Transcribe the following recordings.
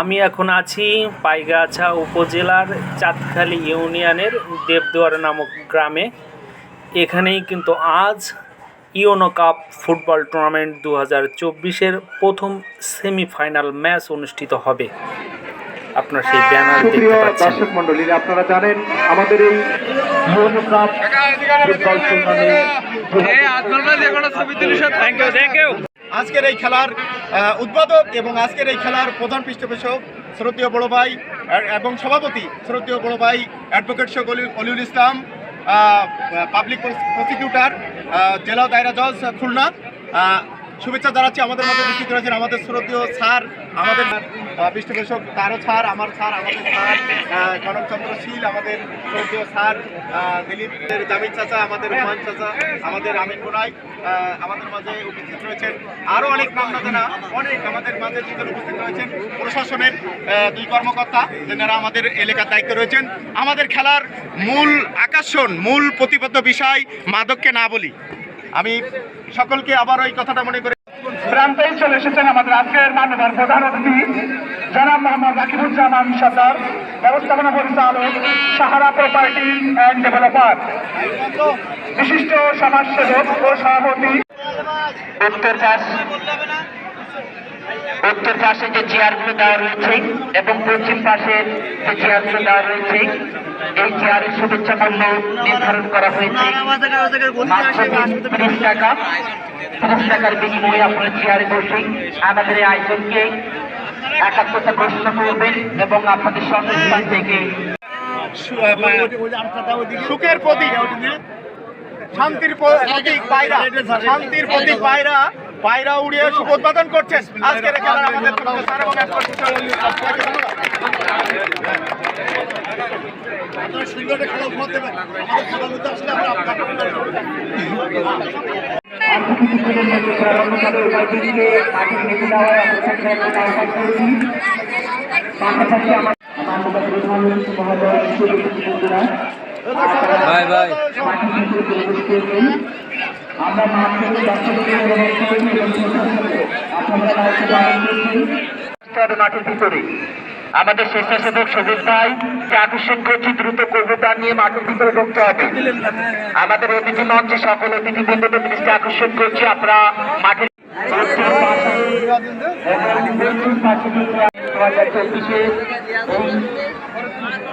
আমি এখন আছি পাইগাছা উপজেলার চাঁদখালি ইউনিয়নের দেবদুয়ার নামক গ্রামে। এখানেই কিন্তু আজ ইওনো কাপ ফুটবল টুর্নামেন্ট দু হাজার চব্বিশের প্রথম সেমিফাইনাল ম্যাচ অনুষ্ঠিত হবে। আপনার সেই ব্যানার দেখতে পাচ্ছেন। দর্শক মন্ডলী আপনারা জানেন আমাদের এই ইউনো কাপ ফুটবল টুর্নামেন্ট আজকের এই খেলার উদ্বোধক এবং আজকের এই খেলার প্রধান পৃষ্ঠপোষক শ্রোতীয় বড় ভাই এবং সভাপতি শ্রোতীয় বড় ভাই অ্যাডভোকেট শেখ অলি- অলিউল ইসলাম পাবলিক প্রসিকিউটর জেলা দায়রা জজ খুলনা শুভেচ্ছা জানাচ্ছি আমাদের মধ্যে উপস্থিত রয়েছেন আমাদের শ্রদ্ধেয় স্যার, আমাদের পৃষ্ঠপোষক তারও স্যার, আমার স্যার, আমাদের স্যার কনকচন্দ্র শীল, আমাদের শ্রদ্ধেয় স্যার দিলীপের জামিদ চাচা, আমাদের হুমায়ুন চাচা, আমাদের আমিন বোনাই আমাদের মাঝে উপস্থিত রয়েছেন। আরও অনেক নাম না জানা অনেক আমাদের মাঝে যেখানে উপস্থিত রয়েছেন। প্রশাসনের দুই কর্মকর্তা যারা আমাদের এলাকার দায়িত্বে রয়েছেন। আমাদের খেলার মূল আকর্ষণ, মূল প্রতিবদ্ধ বিষয় মাদককে না বলি। আমি সকলকে আবার ওই কথাটা মনে করে প্রান্তেই চলে এসেছেন আমাদের আজকের মাননীয় প্রধান অতিথি জনাব মোহাম্মদ রাকিবুজ্জামান সর্দার ব্যবস্থাপনা পরিচালক সাহারা প্রপার্টি অ্যান্ড ডেভেলপার বিশিষ্ট সমাজসেবক ও সভাপতি। উত্তর উত্তর পাশে যে চেয়ারগুলো দেওয়া রয়েছে এবং পশ্চিম পাশে যে চেয়ারগুলো দেওয়া রয়েছে, এই চেয়ারের শুভেচ্ছা মূল্য নির্ধারণ করা হয়েছে। তিরিশ টাকা। তিরিশ টাকার বিনিময়ে আপনারা চেয়ারে বসে আমাদের এই আয়োজনকে একাত্মতা প্রশ্ন করবেন এবং আপনাদের সন্তান থেকে সুখের প্রতীক, শান্তির প্রতীক শান্তির প্রতীক পায়রা। পায়রা উড়িয়ে সুখ উৎপাদন করছেন আজকের খেলার আমাদের। ভাই ভাই আমরা মাঠে মাঠের ভিতরে। আমাদের স্বেচ্ছাসেবক সবুজ ভাই আকর্ষণ করছি দ্রুত কবিতা নিয়ে মাঠের ভিতরে ঢুকতে হবে। আমাদের অতিথি মঞ্চে সকল অতিথিবৃন্দদের দৃষ্টি আকর্ষণ করছি আপনারা মাঠের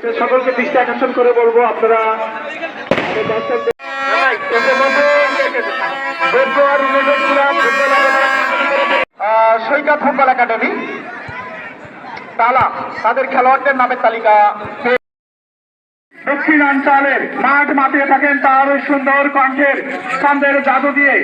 তারা সকলকে দৃষ্টি আকর্ষণ করে বলব আপনারা সৈকত ফুটবল একাডেমি। তালা তাদের খেলোয়াড়দের নামের তালিকা। দক্ষিণাঞ্চলের মাঠ মাতিয়ে থাকেন তারও সুন্দর কণ্ঠের ছন্দের জাদু দিয়ে।